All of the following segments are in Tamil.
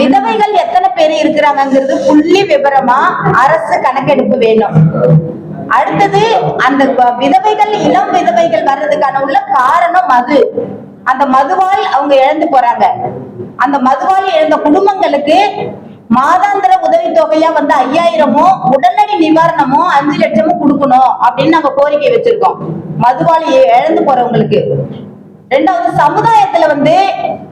விதவைகள் எத்தனை பேர் இருக்கிறாங்கங்கிறது புள்ளி விவரமா அரசு கணக்கெடுப்பு வேணும். அடுத்தது அந்த விதவைகள் இளம் விதவைகள் வர்றதுக்கான உள்ள காரணம் மது. அந்த மதுவால் அவங்க இழந்து போறாங்க. அந்த மதுவால் இழந்த குடும்பங்களுக்கு மாதாந்திர உதவித்தொகையா வந்து ஐயாயிரமோ உடனடி நிவாரணமோ அஞ்சு லட்சமோ கொடுக்கணும் அப்படின்னு நாங்க கோரிக்கை வச்சிருக்கோம். மதுவால் இழந்து போறவங்களுக்கு. ரெண்டாவது சமுதாயத்துல வந்து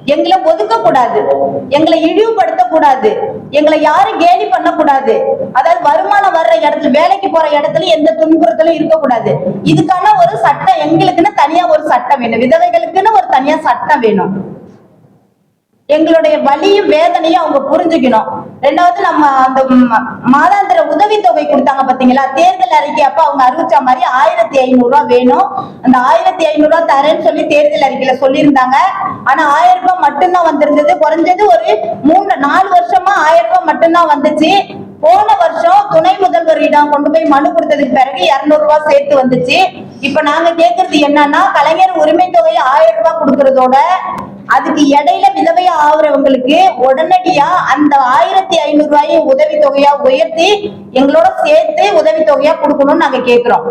எங்களை ஒதுக்க கூடாது எங்களை இழிவுபடுத்த கூடாது எங்களை யாரும் கேலி பண்ண கூடாது அதாவது வருமானம் வர்ற இடத்துல வேலைக்கு போற இடத்துல எந்த துன்புறுத்தலும் இருக்கக்கூடாது. இதுக்கான ஒரு சட்டம் எங்களுக்குன்னு தனியா ஒரு சட்டம் வேணும். விதவைகளுக்குன்னு ஒரு தனியா சட்டம் வேணும். எங்களுடைய வலியும் வேதனையும் அவங்க புரிஞ்சுக்கணும். ரெண்டாவது நம்ம அந்த மாதாந்திர உதவித்தொகை கொடுத்தாங்க பாத்தீங்களா? தேர்தல் அறிக்கை அப்ப அவங்க அறிவிச்ச மாதிரி ஆயிரத்தி ஐநூறு ரூபாய் வேணும். அந்த ஆயிரத்தி ஐநூறு ரூபாய் தரேன்னு சொல்லி தேர்தல் அறிக்கையில சொல்லியிருந்தாங்க. ஆனா ஆயிரம் ரூபாய் மட்டும்தான் வந்திருந்தது. குறைஞ்சது ஒரு மூணு நாலு வருஷமா ஆயிரம் ரூபாய் மட்டும்தான் வந்துச்சு. போன வருஷம் துணை முதல்வரிடம் கொண்டு போய் மனு கொடுத்ததுக்கு பிறகு இருநூறு ரூபாய் சேர்த்து வந்துச்சு. இப்ப நாங்க கேக்குறது என்னன்னா கலைஞர் உரிமை தொகை ஆயிரம் ரூபாய் கொடுக்கறதோட அதுக்கு இடையில விதவை ஆகுறவங்களுக்கு உடனடியா அந்த ஆயிரத்தி ஐநூறு ரூபாயை உதவி தொகையா உயர்த்தி எங்களோட சேர்த்து உதவி தொகையா கொடுக்கணும்னு நாங்க கேக்குறோம்.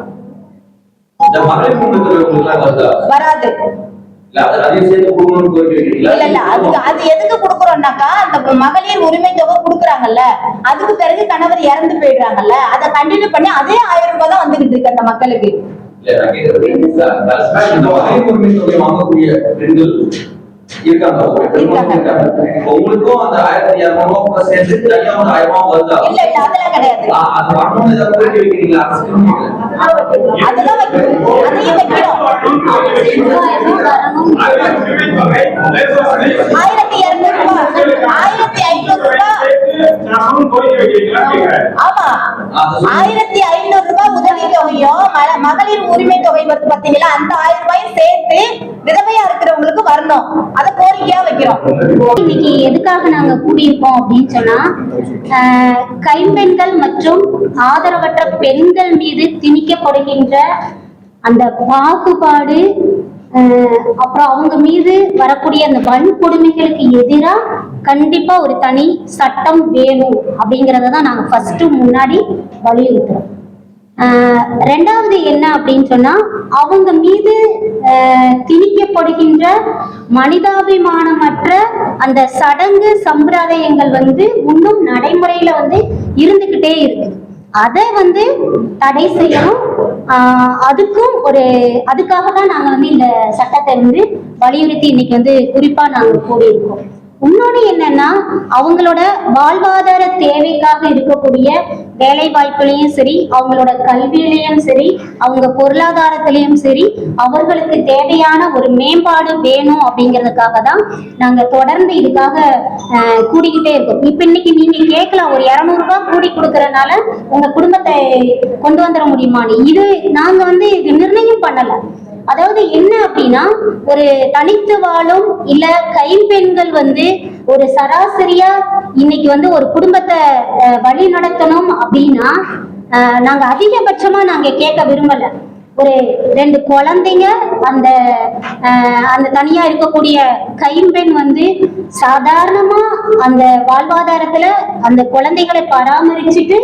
வருதா. அது எதுக்கு கொடுக்குறோம்னாக்கா அந்த மகளிர் உரிமை தொகை கொடுக்குறாங்கல்ல அதுக்கு பிறகு கணவர் இறந்து போயிடுறாங்கல்ல அதை கண்டினியூ பண்ணி அதே ஆயிரம் ரூபாய் தான் வந்துகிட்டு இருக்கு அந்த மக்களுக்கு. இருக்காங்க. உங்களுக்கும் அந்த ஆயிரத்தி இருநூறு ரூபாய் கூட சேர்த்து தனியா ஒரு ஆயிரம் ரூபாய் வருதா இல்ல இல்ல அதெல்லாம் கிடையாது. ஆ, அது வரணும்னு ஏதாவது கோரிக்கை வைக்கிறீங்களா? அரசுக்கு கேட்கல அதெல்லாம் வைக்கிறோம் அதையும் வைக்கிறோம் ஆயிரத்தி இருநூறு ரூபாய். ஆயிரத்தி ஐநூறு ரூபாய். ஆமா. ஆயிரத்தி ஐநூறு ரூபாய் உதவி தொகையும் மகளிர் உரிமை தொகை வருது பாத்தீங்களா? அந்த ஆயிரம் ரூபாயும் சேர்த்து விதவையா இருக்கிறவங்களுக்கு வரணும். அதை கோரிக்கையா வைக்கிறோம். இன்னைக்கு எதுக்காக நாங்க கூடியிருக்கோம் அப்படின்னு சொன்னா கைம்பெண்கள் மற்றும் ஆதரவற்ற பெண்கள் மீது திணிக்கப்படுகின்ற அந்த பாகுபாடு அப்புறம் அவங்க மீது வரக்கூடிய அந்த வன்கொடுமைகளுக்கு எதிராக கண்டிப்பா ஒரு தனி சட்டம் வேணும் அப்படிங்கறத தான் நாங்க ஃபர்ஸ்ட் முன்னாடி வலியுறுத்துறோம். ரெண்டாவது என்ன அப்படின்னு சொன்னா அவங்க மீது ஆஹ் திணிக்கப்படுகின்ற மனிதாபிமானமற்ற அந்த சடங்கு சம்பிரதாயங்கள் வந்து இன்னும் நடைமுறையில வந்து இருந்துகிட்டே இருக்கு. அதை வந்து தடை செய்யணும். ஆஹ் அதுக்கும் ஒரு அதுக்காக தான் நாங்க வந்து இந்த சட்டத்தை வந்து வலியுறுத்தி இன்னைக்கு வந்து குறிப்பா நாங்க கூடியிருக்கோம் இன்னொன்னு என்னன்னா அவங்களோட வாழ்வாதார தேவைக்காக இருக்கக்கூடிய வேலை வாய்ப்புலையும் சரி அவங்களோட கல்வியிலையும் சரி அவங்க பொருளாதாரத்திலையும் சரி அவர்களுக்கு தேவையான ஒரு மேம்பாடு வேணும் அப்படிங்கிறதுக்காக தான் நாங்க தொடர்ந்து இதுக்காக கூடிக்கிட்டே இருக்கோம். இப்ப இன்னைக்கு நீங்க கேட்கலாம் ஒரு இருநூறு ரூபாய் கூடி கொடுக்கறதுனால உங்க குடும்பத்தை கொண்டு வந்துட முடியுமான்னு. இது நாங்க வந்து இது நிர்ணயம் பண்ணல. அதாவது என்ன அப்படின்னா ஒரு தனித்து வாழும் இல்ல கைம்பெண்கள் வந்து ஒரு சராசரியா இன்னைக்கு வந்து ஒரு குடும்பத்தை வழி நடத்தணும் அப்படின்னா நாங்க அதிகபட்சமா நாங்க கேட்க விரும்பல. ஒரு ரெண்டு குழந்தைங்க அந்த அந்த தனியா இருக்கக்கூடிய கைம்பெண் வந்து சாதாரணமா அந்த வாழ்வாதாரத்துல அந்த குழந்தைகளை பராமரிச்சுட்டு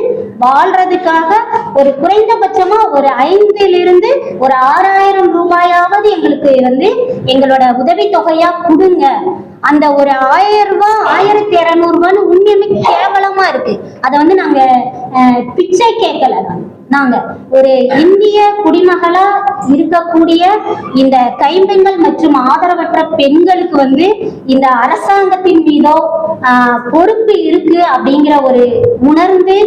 வாழ்றதுக்காக ஒரு குறைந்தபட்சமா ஒரு ஐந்திலிருந்து ஒரு ஆறாயிரம் ரூபாயாவது எங்களுக்கு வந்து எங்களோட உதவி தொகையா கொடுங்க. அந்த ஒரு ஆயிரம் ரூபாய் ஆயிரத்தி இரநூறுபான்னு உண்மையுமே கேவலமா இருக்கு. அதை வந்து நாங்க பிச்சை கேட்கல நாங்க ஒரு இந்திய குடிமகளா இருக்கக்கூடிய இந்த கைம்பெண்கள் மற்றும் ஆதரவற்ற பெண்களுக்கு வந்து இந்த அரசாங்கத்தின் மீதோ பொறுப்பு இருக்கு அப்படிங்கிற ஒரு உணர்ந்து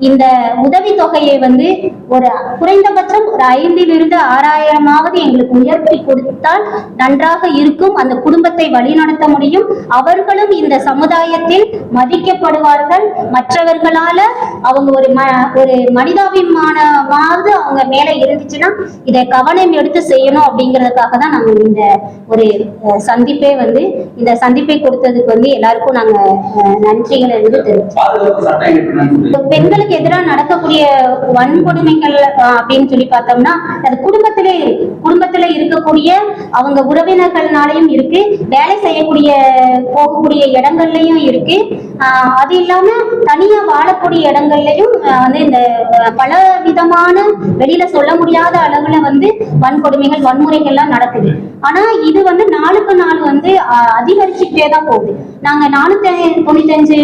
இந்த உதவி தொகையை வந்து ஒரு குறைந்தபட்சம் ஒரு ஐந்திலிருந்து ஆறாயிரமாவது எங்களுக்கு உயர்த்தி கொடுத்தால் நன்றாக இருக்கும். அந்த குடும்பத்தை வழிநடத்த முடியும். அவர்களும் இந்த சமுதாயத்தில் மதிக்கப்படுவார்கள். மற்றவர்களால அவங்க ஒரு ம ஒரு மனிதாபிமானமாவது அவங்க மேல இருந்துச்சுன்னா இதை கவனம் எடுத்து செய்யணும் அப்படிங்கிறதுக்காக தான் நாங்க இந்த ஒரு சந்திப்பே வந்து இந்த சந்திப்பை கொடுத்ததுக்கு வந்து எல்லாருக்கும் நாங்க நன்றிகளை வந்து தெரிவிச்சோம் பெண்களுக்கு எதிராக நடக்கக்கூடிய வன்கொடுமைகள் அப்படின்னு சொல்லி பார்த்தோம்னா அது குடும்பத்திலே இருக்கு. குடும்பத்துல இருக்கக்கூடிய அவங்க உறவினர்கள்னாலையும் இருக்கு. வேலை செய்யக்கூடிய போகக்கூடிய இடங்கள்லயும் இருக்கு. அது இல்லாம தனியா வாழக்கூடிய இடங்கள்லயும் அஹ், வந்து இந்த பல விதமான வெளியில சொல்ல முடியாத அளவுல வந்து வன்கொடுமைகள் வன்முறைகள்லாம் நடக்குது. ஆனா இது வந்து நாளுக்கு நாள் வந்து அஹ், அதிகரிச்சுக்கிட்டே தான் போகுது. நாங்க நானூத்தி தொண்ணூத்தஞ்சு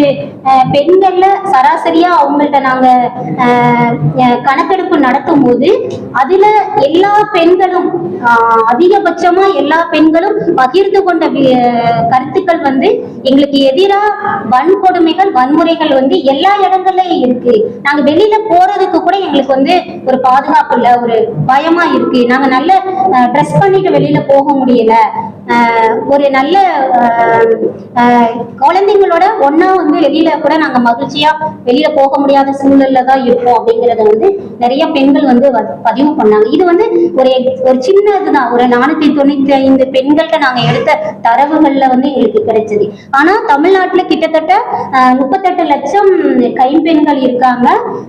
அஹ், பெண்கள்ல சராசரியா அவங்கள்ட்ட நாங்க கணக்கெடுப்பு நடத்தும் போது அதுல எல்லா பெண்களும் அதிகபட்சமா எல்லா பெண்களும் பகிர்ந்து கொண்ட கருத்துக்கள் வந்து எங்களுக்கு எதிரா வன்கொடுமைகள் வன்முறைகள் வந்து எல்லா இடங்கள்லயும் இருக்கு. நாங்க வெளியில போறதுக்கு கூட எங்களுக்கு வந்து ஒரு பாதுகாப்பு இல்ல ஒரு பயமா இருக்கு. நாங்க நல்ல ட்ரெஸ் பண்ணிட்டு வெளியில போக முடியல. ஆஹ், ஒரு நல்ல குழந்தைங்களோட ஒன்னா வந்து வெளியில கூட நாங்க மகிழ்ச்சியா வெளியில போக முடியாத சூழல்ல தான் இருக்கோம் அப்படிங்கறத வந்து நிறைய பெண்கள் வந்து வ- பதிவு பண்ணாங்க. இது வந்து ஒரு ஒரு சின்ன இதுதான் ஒரு நானூத்தி தொண்ணூத்தி ஐந்து பெண்கள்ட்ட நாங்க எடுத்த தரவுகள்ல வந்து எங்களுக்கு கிடைச்சது. ஆனா தமிழ்நாட்டுல கிட்டத்தட்ட ஆஹ், முப்பத்தெட்டு லட்சம் கைம்பெண்கள் இருக்காங்க.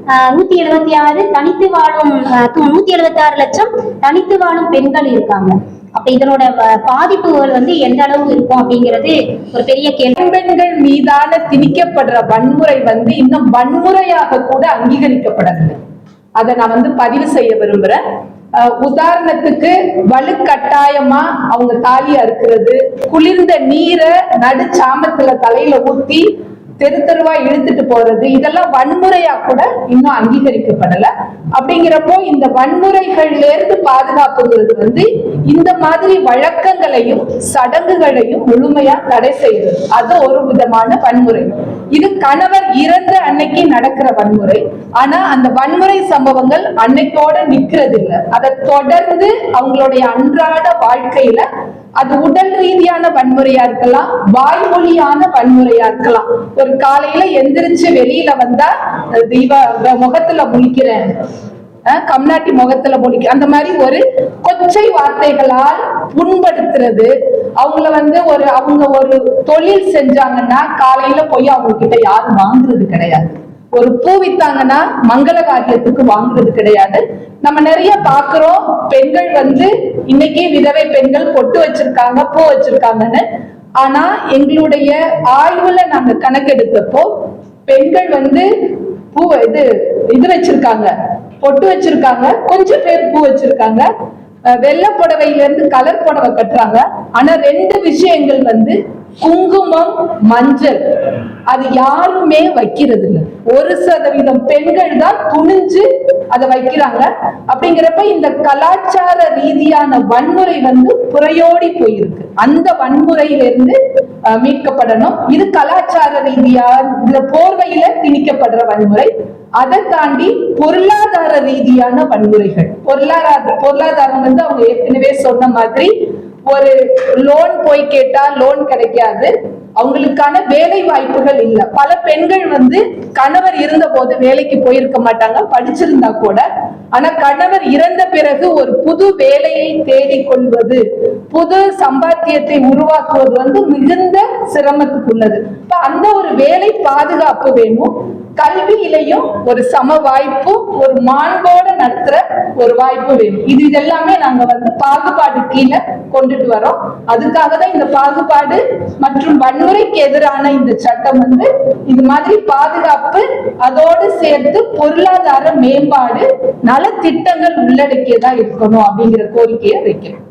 ஆஹ், நூத்தி எழுபத்தி ஆறு தனித்து வாழும் நூத்தி எழுபத்தி ஆறு லட்சம் தனித்து வாழும் பெண்கள் இருக்காங்க. அப்ப இதனோட பாதிப்புகள் வந்து எந்த அளவு இருக்கும் அப்படிங்கிறது ஒரு பெரிய கேள்வி. பெண்கள் மீதான திணிக்கப்படுற வன்முறை வந்து இன்னும் வன்முறையாக கூட அங்கீகரிக்கப்படவில்லை. அதை நான் வந்து பதிவு செய்ய விரும்புறேன். உதாரணத்துக்கு வலுக்கட்டாயமா அவங்க தாலி அறுக்கிறது குளிர்ந்த நீரை நடு சாமத்துல தலையில ஊத்தி தெரு தெருவா இழுத்துட்டு போறது இதெல்லாம் வன்முறையா கூட இன்னும் அங்கீகரிக்கப்படல. அப்படிங்கிறப்போ இந்த வன்முறைகள்ல இருந்து பாதுகாப்புங்கிறது வந்து இந்த மாதிரி வழக்கங்களையும் சடங்குகளையும் முழுமையா தடை செய்யுது அது ஒரு விதமான வன்முறை. இது கணவர் இறந்த அன்னைக்கு நடக்கிற வன்முறை. ஆனா அந்த வன்முறை சம்பவங்கள் அன்னைக்கோட நிக்கிறது இல்ல அதை தொடர்ந்து அவங்களுடைய அன்றாட வாழ்க்கையில அது உடல் ரீதியான வன்முறையா இருக்கலாம் வாய்மொழியான வன்முறையா இருக்கலாம். ஒரு காலையில எந்திரிச்சு வெளியில வந்தா அஹ் இவ முகத்துல முழிக்கிறேன். கம்நாட்டி முகத்துல முழிக்க அந்த மாதிரி ஒரு கொச்சை வார்த்தைகளால் புண்படுத்துறது அவங்கள வந்து ஒரு அவங்க ஒரு தொழில் செஞ்சாங்கன்னா காலையில போய் அவங்க கிட்ட யாரும் வாங்குறது கிடையாது. ஒரு பூ வித்தாங்கன்னா மங்கள காரியத்துக்கு வாங்குறது கிடையாது. நம்ம நிறைய பாக்குறோம் பெண்கள் வந்து இன்னைக்கு விதவை பெண்கள் பொட்டு வச்சிருக்காங்க பூ வச்சிருக்காங்கன்னு. ஆனா எங்களுடைய ஆய்வுல நாங்க கணக்கெடுத்தப்போ பெண்கள் வந்து பூ இது இது வச்சிருக்காங்க பொட்டு வச்சிருக்காங்க கொஞ்சம் பேர் பூ வச்சிருக்காங்க. வெள்ளை புடவையில இருந்து கலர் புடவை கட்டுறாங்க. ஆனா ரெண்டு விஷயங்கள் வந்து குங்குமம் மஞ்சள். அது யாருமே வைக்கிறது இல்லை ஒரு சதவீதம் பெண்கள் தான் துணிஞ்சு அதை வைக்கிறாங்க. அப்படிங்கிறப்ப இந்த கலாச்சார ரீதியான வன்முறை வந்து புறையோடி போயிருக்கு. அந்த வன்முறையிலிருந்து அஹ், மீட்கப்படணும். இது கலாச்சார ரீதியா இந்த போர்வையில திணிக்கப்படுற வன்முறை. அதை தாண்டி பொருளாதார ரீதியான வன்முறைகள். பொருளாதார பொருளாதாரம் வந்து அவங்க ஏற்கனவே சொன்ன மாதிரி ஒரு லோன் போய் கேட்டா லோன் கிடைக்காது. அவங்களுக்கான வேலை வாய்ப்புகள் இல்ல. பல பெண்கள் வந்து கணவர் இருந்த போது வேலைக்கு போயிருக்க மாட்டாங்க படிச்சிருந்தா கூட. ஆனா கணவர் இறந்த பிறகு ஒரு புது வேலையை தேடிக் கொள்வது புது சம்பாத்தியத்தை உருவாக்குவது வந்து மிகுந்த சிரமத்துக்குள்ளது. இப்ப அந்த ஒரு வேலை பாதுகாப்பு வேணும். கல்வியிலையும் ஒரு சம வாய்ப்பு ஒரு மாண்போட நடத்துற ஒரு வாய்ப்பு வேணும். இது இதெல்லாமே நாங்க வந்து பாகுபாடு கீழே கொண்டுட்டு வரோம். அதுக்காக தான் இந்த பாகுபாடு மற்றும் வன்முறைக்கு எதிரான இந்த சட்டம் வந்து இது மாதிரி பாதுகாப்பு அதோடு சேர்த்து பொருளாதார மேம்பாடு நலத்திட்டங்கள் உள்ளடக்கியதா இருக்கணும் அப்படிங்கிற கோரிக்கையை வைக்கிறோம்.